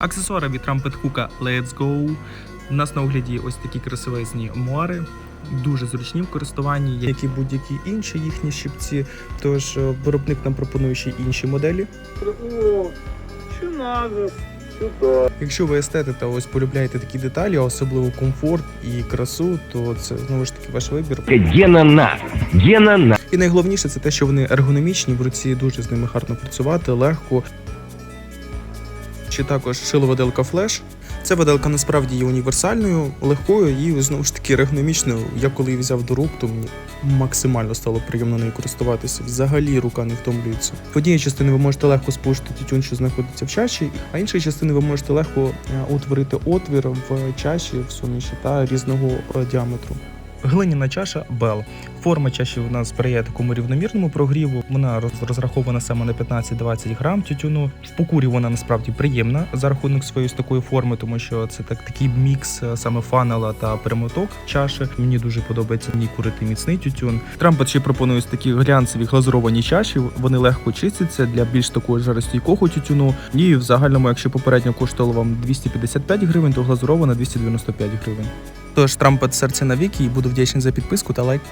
Аксесуари від Trumpet Hook Let's Go. У нас на огляді ось такі красивезні муари. Дуже зручні в користуванні, як і будь-які інші їхні щипці. Тож е, виробник нам пропонує ще інші моделі. О, що надо? Якщо ви естети та ось полюбляєте такі деталі, а особливо комфорт і красу, то це знову ж таки ваш вибір. Гена на, Гена на. І найголовніше це те, що вони ергономічні, в руці дуже з ними гарно працювати, легко. Чи також шиловиделка флеш. Ця виделка насправді є універсальною, легкою і знову ж таки ергономічною. Я коли її взяв до рук, то мені максимально стало приємно нею користуватися. Взагалі рука не втомлюється. Однієї частини ви можете легко спушити тютюн, що знаходиться в чаші, а іншої частини ви можете легко е, утворити отвір в чаші в суміші та різного е, діаметру. Глиняна чаша Bell. Форма чаші нас сприяє такому рівномірному прогріву. Вона роз- розрахована саме на 15-20 грам тютюну. В покурі вона насправді приємна за рахунок своєї ось такої форми, тому що це так такий мікс е, саме фанела та перемоток чаші. Мені дуже подобається мені курити міцний тютюн. Трампет ще пропонує такі глянцеві глазуровані чаші. Вони легко чистяться для більш такого жаростійкого тютюну. І в загальному, якщо попередньо коштувало вам 255 гривень, то глазурована 295 гривень. Тож трампет серце навіки і буду вдячний за підписку та лайк.